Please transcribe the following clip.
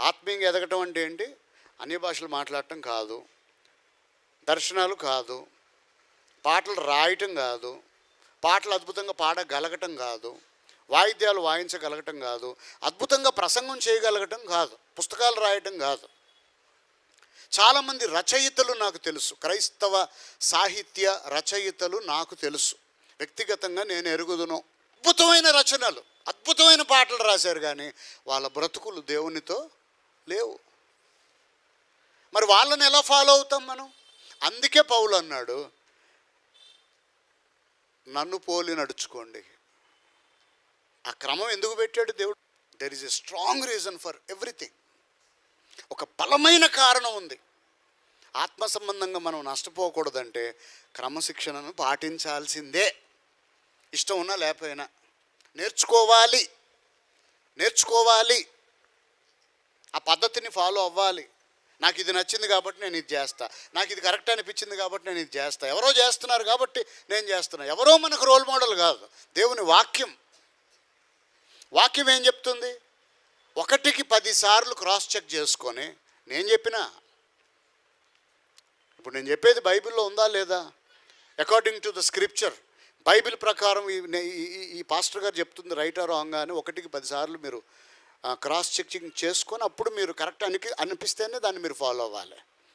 ఆత్మీయంగా ఎదగటం అంటే ఏంటి? అన్ని భాషలు మాట్లాడటం కాదు. దర్శనాలు కాదు. పాటలు రాయటం కాదు. పాటలు అద్భుతంగా పాడగలగటం కాదు. వాయిద్యాలు వాయించగలగటం కాదు. అద్భుతంగా ప్రసంగం చేయగలగటం కాదు. పుస్తకాలు రాయటం కాదు. చాలామంది రచయితలు నాకు తెలుసు. క్రైస్తవ సాహిత్య రచయితలు నాకు తెలుసు. వ్యక్తిగతంగా నేను ఎరుగుదును. అద్భుతమైన రచనలు. అద్భుతమైన పాటలు రాశారు కానీ వాళ్ళ బ్రతుకులు దేవునితో లేవు. మరి వాళ్ళని ఎలా ఫాలో అవుతాం మనం? అందుకే పౌలు అన్నాడు నన్ను పోలి నడుచుకోండి. ఆ క్రమం ఎందుకు పెట్టాడు దేవుడు? There is a strong reason for everything ఒక బలమైన కారణం ఉంది. ఆత్మ సంబంధంగా మనం నష్టపోకూడదంటే క్రమశిక్షణను పాటించాల్సిందే. ఇష్టం ఉన్నా లేకపోయినా నేర్చుకోవాలి. నేర్చుకోవాలి. ఆ పద్ధతిని ఫాలో అవ్వాలి. నాకు ఇది నచ్చింది కాబట్టి నేను ఇది చేస్తా. నాకు ఇది కరెక్ట్ అనిపించింది కాబట్టి నేను ఇది చేస్తా. ఎవరో చేస్తున్నారు కాబట్టి నేను చేస్తున్నా. ఎవరో మనకు రోల్ మోడల్ కాదు. దేవుని వాక్యం. వాక్యం ఏం చెప్తుంది? ఒకటికి పదిసార్లు క్రాస్ చెక్ చేసుకొని నేను చెప్పినా? ఇప్పుడు నేను చెప్పేది బైబిల్లో ఉందా లేదా? According to the scripture Bible ప్రకారం ఈ ఈ- పాస్టర్ గారు చెప్తుంది రైట్ ఆర్ రాంగ్ అని ఒకటికి పదిసార్లు మీరు క్రాస్ చెకింగ్ చేసుకొని అప్పుడు మీరు కరెక్ట్ అని అనిపిస్తేనే దాన్ని మీరు ఫాలో అవ్వాలి.